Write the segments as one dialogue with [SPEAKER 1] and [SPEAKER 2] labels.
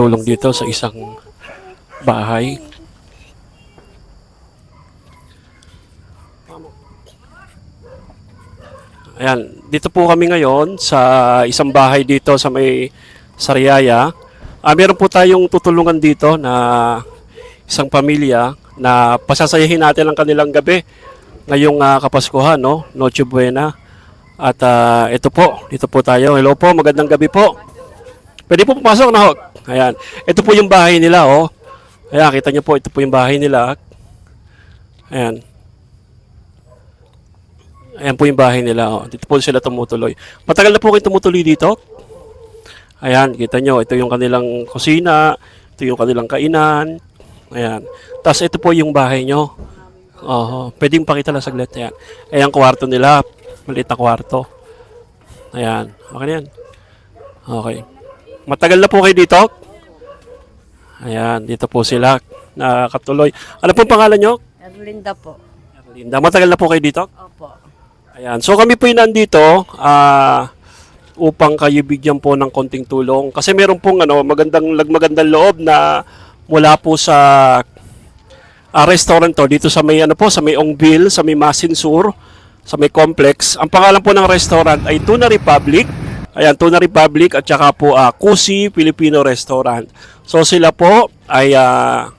[SPEAKER 1] tulong dito sa isang bahay. Ayan, dito po kami ngayon sa isang bahay dito sa may Sariaya. Ah, meron po tayong tutulungan dito na isang pamilya na pasasayahin natin ang kanilang gabi ngayong ah, Kapaskuhan, no? Noche Buena. At ah, ito po, dito po tayo. Hello po, magandang gabi po. Pwede po pumasok na ho. Ayan. Ito po yung bahay nila, oh. Ayan, kita niyo po, ito po yung bahay nila. Ayan. Ayan po yung bahay nila, oh. Dito po sila tumutuloy. Matagal na po kayo tumutuloy dito? Ayan, kita nyo, ito yung kanilang kusina, ito yung kanilang kainan. Ayan. Tapos ito po yung bahay nyo. Oo, pwedeng pakita lang saglit. Ayan. Ayan, kwarto nila. Maliit na kwarto. Ayan. Okay na yan. Okay. Matagal na po kayo dito? Ayan, dito po sila. Nakakatuloy. Ano po pangalan nyo?
[SPEAKER 2] Erlinda po.
[SPEAKER 1] Linda. Matagal na po kayo dito?
[SPEAKER 2] Opo.
[SPEAKER 1] Ayan. So kami po yung nandito ah upang kayo bigyan po ng konting tulong. Kasi meron pong ano, magandang, magandang loob na mula po sa ah, restaurant to dito sa may ano po sa may Ongbil, sa may Masinsur, sa may complex. Ang pangalan po ng restaurant ay Tuna Republic. Ayan, Tuna Republic at saka po ah, Kusi Filipino Restaurant. So sila po ay ah,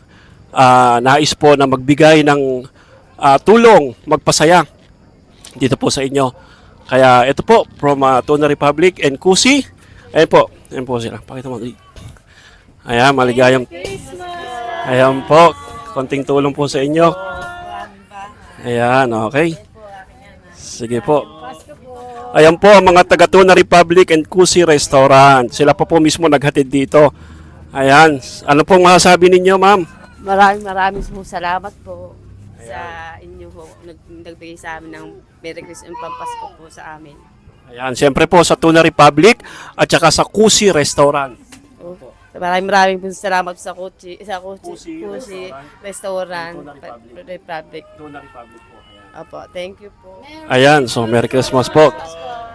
[SPEAKER 1] ah, nais po na magbigay ng ah, tulong, magpasaya dito po sa inyo. Kaya ito po from uh, Tuna Republic and Kusi. Ayan po. Ayan po sila. Pakita mo. Ayan, maligayang. Ayan po. Konting tulong po sa inyo. Ayan, okay. Sige po. Ayan po ang mga taga Tuna Republic and Kusi Restaurant. Sila po po mismo naghatid dito. Ayan. Ano pong masasabi ninyo, ma'am?
[SPEAKER 2] Maraming maraming po salamat po sa inyo po. Nag, nagbigay sa amin ng Merry Christmas and Pampasko po sa amin.
[SPEAKER 1] Ayan, siyempre po sa Tuna Republic at saka sa Kusi Restaurant.
[SPEAKER 2] Opo. Maraming maraming po salamat sa Kuchi, sa Kuchi,
[SPEAKER 1] Kusi
[SPEAKER 2] Kuchi Restaurant,
[SPEAKER 1] Tuna Republic.
[SPEAKER 2] Republic.
[SPEAKER 1] Tuna Republic po. Ayan.
[SPEAKER 2] Opo, thank you po.
[SPEAKER 1] Ayan, so Merry Christmas po.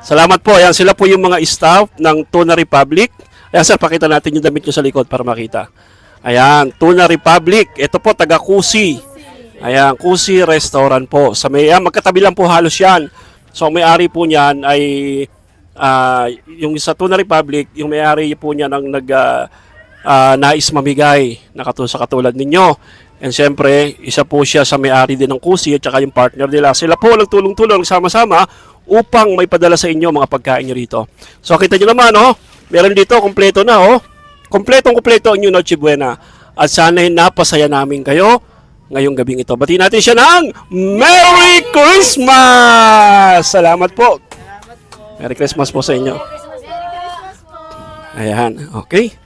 [SPEAKER 1] Salamat po. Ayan, sila po yung mga staff ng Tuna Republic. Ayan, sir, pakita natin yung damit nyo sa likod para makita. Ayan, Tuna Republic. Ito po, taga Kusi. Ayan, Kusi Restaurant po. Sa may, ayan, magkatabi lang po halos yan. So, may-ari po niyan ay ah, yung sa Tuna Republic, yung may-ari po niya ng nag ah, ah, nais mamigay na katu- sa katulad ninyo. And siyempre, isa po siya sa may-ari din ng Kusi at saka yung partner nila. Sila po nagtulong-tulong sama-sama upang may padala sa inyo mga pagkain nyo rito. So kita nyo naman, oh, meron dito, kompleto na, oh. Kompletong kompleto ang inyong Noche Buena. At sana'y napasaya namin kayo ngayong gabing ito. Bati natin siya ng Merry Christmas! Salamat po. Merry Christmas po sa inyo. Ayan, okay.